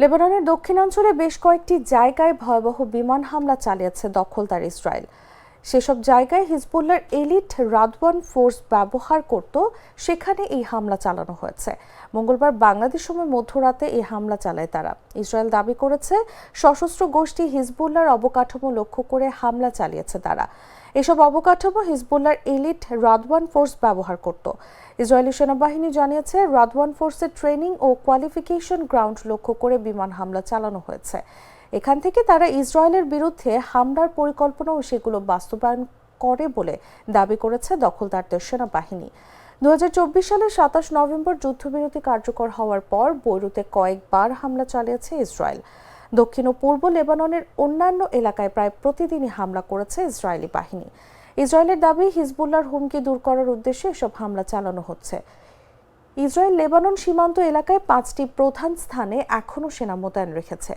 লেবাননের দক্ষিণাঞ্চলে বেশ কয়েকটি জায়গায় ভয়াবহ বিমান হামলা চালিয়েছে দখলদার ইসরায়েল। সেসব জায়গায় হিজবুল্লার এলিট রাদওয়ান ফোর্স ব্যবহার করত, সেখানে এই হামলা চালানো হয়েছে। মঙ্গলবার বাংলাদেশ সময় মধ্যরাতে এই হামলা চালায় তারা। ইসরায়েল দাবি করেছে, সশস্ত্র গোষ্ঠী হিজবুল্লার অবকাঠামো লক্ষ্য করে হামলা চালিয়েছে তারা। এসব অবকাঠামো হিজবুল্লার এলিট রাদওয়ান ফোর্স ব্যবহার করত। ইসরায়েলি সেনাবাহিনী জানিয়েছে, রাদওয়ান ফোর্সের ট্রেনিং ও কোয়ালিফিকেশন গ্রাউন্ড লক্ষ্য করে বিমান হামলা চালানো হয়েছে। এখান থেকে তারা ইসরায়েলের বিরুদ্ধে হামলার পরিকল্পনা ও সেগুলো বাস্তবায়ন করে বলে দাবি করেছে দখলদারদের সেনাবাহিনী। দু হাজার চব্বিশ সালের সাতাশ নভেম্বর যুদ্ধবিরতি কার্যকর হওয়ার পর বৈরুতে কয়েকবার হামলা চালিয়েছে ইসরায়েল। দক্ষিণ ও পূর্ব লেবাননের অন্যান্য এলাকায় প্রায় প্রতিদিনই হামলা করেছে ইসরায়েলি বাহিনী। ইসরায়েলের দাবি হিজবুল্লার হুমকি দূর করার উদ্দেশ্যে এসব হামলা চালানো হচ্ছে। ইসরায়েল লেবানন সীমান্ত এলাকায় পাঁচটি প্রধান স্থানে এখনও সেনা মোতায়েন রেখেছে।